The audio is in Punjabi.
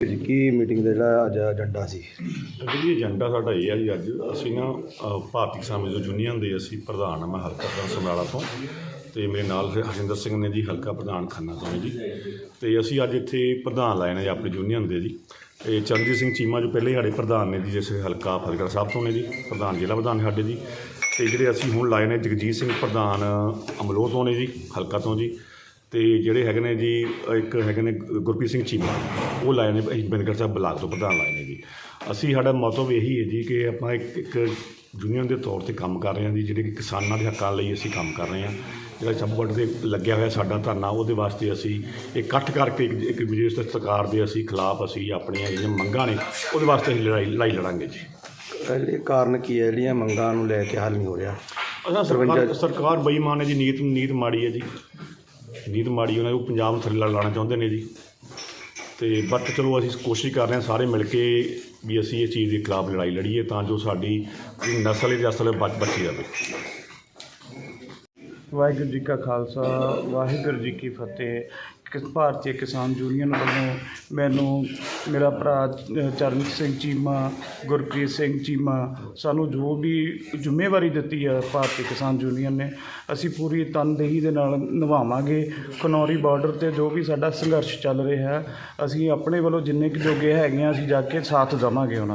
ਜੀ ਕੀ ਮੀਟਿੰਗ ਦਾ ਜਿਹੜਾ ਅੱਜ ਏਜੰਡਾ ਸੀ? ਜੀ ਏਜੰਡਾ ਸਾਡਾ ਇਹ ਹੈ ਜੀ ਅੱਜ। ਅਸੀਂ ਨਾ ਅ, ਭਾਰਤੀ ਕਿਸਾਨ ਮਜ਼ਦੂਰ ਯੂਨੀਅਨ ਦੇ ਅਸੀਂ ਪ੍ਰਧਾਨ ਹਾਂ ਮੈਂ ਹਲਕਾ ਪ੍ਰਧਾਨ ਸਮਰਾਲਾ ਤੋਂ। ਤੇ ਮੇਰੇ ਨਾਲ ਫਿਰ ਹਰਜਿੰਦਰ ਸਿੰਘ ਨੇ ਜੀ ਹਲਕਾ ਪ੍ਰਧਾਨ ਖੰਨਾ ਤੋਂ ਨੇ ਜੀ। ਤੇ ਅਸੀਂ ਅੱਜ ਇੱਥੇ ਪ੍ਰਧਾਨ ਲਾਏ ਨੇ ਜੀ ਆਪਣੀ ਯੂਨੀਅਨ ਦੇ ਜੀ। ਇਹ ਚਰਨਜੀਤ ਸਿੰਘ ਚੀਮਾ ਜੋ ਪਹਿਲੇ ਸਾਡੇ ਪ੍ਰਧਾਨ ਨੇ ਜੀ ਜਿਸ ਹਲਕਾ ਫਤਿਹਗੜ੍ਹ ਸਾਹਿਬ ਤੋਂ ਨੇ ਜੀ ਪ੍ਰਧਾਨ ਜ਼ਿਲ੍ਹਾ ਪ੍ਰਧਾਨ ਸਾਡੇ ਜੀ। ਤੇ ਜਿਹੜੇ ਅਸੀਂ ਹੁਣ ਲਾਏ ਨੇ ਜਗਜੀਤ ਸਿੰਘ ਪ੍ਰਧਾਨ ਅਮਲੋਹ ਤੋਂ ਨੇ ਜੀ ਹਲਕਾ ਤੋਂ ਜੀ। ਤੇ ਜਿਹੜੇ ਹੈਗੇ ਨੇ ਜੀ ਇੱਕ ਹੈਗੇ ਨੇ ਗੁਰਪ੍ਰੀਤ ਸਿੰਘ ਚੀਮਾ ਉਹ ਲਾਏ ਨੇ ਅਸੀਂ ਬਿੰਦਗੜ੍ਹ ਸਾਹਿਬ ਬਲਾਕ ਤੋਂ ਪ੍ਰਧਾਨ ਲਾਏ ਨੇ ਜੀ। ਅਸੀਂ ਸਾਡਾ ਮਤਲਬ ਇਹੀ ਹੈ ਜੀ ਕਿ ਆਪਾਂ ਇੱਕ ਇੱਕ ਯੂਨੀਅਨ ਦੇ ਤੌਰ ਤੇ ਕੰਮ ਕਰ ਰਹੇ ਹਾਂ ਜੀ ਜਿਹੜੇ ਕਿ ਕਿਸਾਨਾਂ ਦੇ ਹੱਕਾਂ ਲਈ ਅਸੀਂ ਕੰਮ ਕਰ ਰਹੇ ਹਾਂ। ਜਿਹੜਾ ਚੰਬੜ ਤੇ ਲੱਗਿਆ ਹੋਇਆ ਸਾਡਾ ਧਰਨਾ ਉਹਦੇ ਵਾਸਤੇ ਅਸੀਂ ਇਕੱਠ ਕਰਕੇ ਇੱਕ ਵਿਜੇਸ਼ ਸਰਕਾਰ ਦੇ ਅਸੀਂ ਖਿਲਾਫ ਅਸੀਂ ਆਪਣੀਆਂ ਜਿਹੜੀਆਂ ਮੰਗਾਂ ਨੇ ਉਹਦੇ ਵਾਸਤੇ ਅਸੀਂ ਲੜਾਈ ਲੜਾਈ ਲੜਾਂਗੇ ਜੀ। ਇਹ ਕਾਰਨ ਕੀ ਹੈ? ਜਿਹੜੀਆਂ ਮੰਗਾਂ ਨੂੰ ਲੈ ਕੇ ਹੱਲ ਨਹੀਂ ਹੋ ਰਿਹਾ। ਸਰਕਾਰ ਸਰਕਾਰ ਬੇਈਮਾਨ ਹੈ ਜੀ ਨੀਤ ਨੀਤ ਮਾੜੀ ਹੈ ਜੀ। ਨੀਤ ਮਾੜੀ ਉਹਨਾਂ ਨੂੰ ਪੰਜਾਬ ਨੂੰ ਥੱਲੇ ਲਾਣਾ ਚਾਹੁੰਦੇ ਨੇ ਜੀ। ਤੇ ਬਟ ਚਲੋ ਅਸੀਂ ਕੋਸ਼ਿਸ਼ ਕਰ ਰਹੇ ਹਾਂ ਸਾਰੇ ਮਿਲ ਕੇ ਵੀ ਅਸੀਂ ਇਹ ਚੀਜ਼ ਦੇ ਖਿਲਾਫ ਲੜਾਈ ਲੜੀਏ ਤਾਂ ਜੋ ਸਾਡੀ ਨਸਲ ਹੈ ਅਸਲ ਬਚ ਬਚੀ ਜਾਵੇ। ਵਾਹਿਗੁਰੂ ਜੀ ਕਾ ਖਾਲਸਾ, ਵਾਹਿਗੁਰੂ ਜੀ ਕੀ ਫਤਿਹ। ਕਿਸ ਭਾਰਤੀ ਕਿਸਾਨ ਯੂਨੀਅਨ ਵੱਲੋਂ ਮੈਨੂੰ ਮੇਰਾ ਭਰਾ ਚਰਨਜੀਤ ਸਿੰਘ ਚੀਮਾ, ਗੁਰਪ੍ਰੀਤ ਸਿੰਘ ਚੀਮਾ, ਸਾਨੂੰ ਜੋ ਵੀ ਜ਼ਿੰਮੇਵਾਰੀ ਦਿੱਤੀ ਆ ਭਾਰਤੀ ਕਿਸਾਨ ਯੂਨੀਅਨ ਨੇ, ਅਸੀਂ ਪੂਰੀ ਤਨਦੇਹੀ ਦੇ ਨਾਲ ਨਿਭਾਵਾਂਗੇ। ਖਨੌਰੀ ਬਾਰਡਰ ਤੇ ਜੋ ਵੀ ਸਾਡਾ ਸੰਘਰਸ਼ ਚੱਲ ਰਿਹਾ ਹੈ ਅਸੀਂ ਆਪਣੇ ਵੱਲੋਂ ਜਿੰਨੇ ਕੁ ਜੋਗੇ ਹੈਗੇ ਹਾਂ ਅਸੀਂ ਜਾ ਕੇ ਸਾਥ ਦੇਵਾਂਗੇ ਉਹਨਾਂ ਦਾ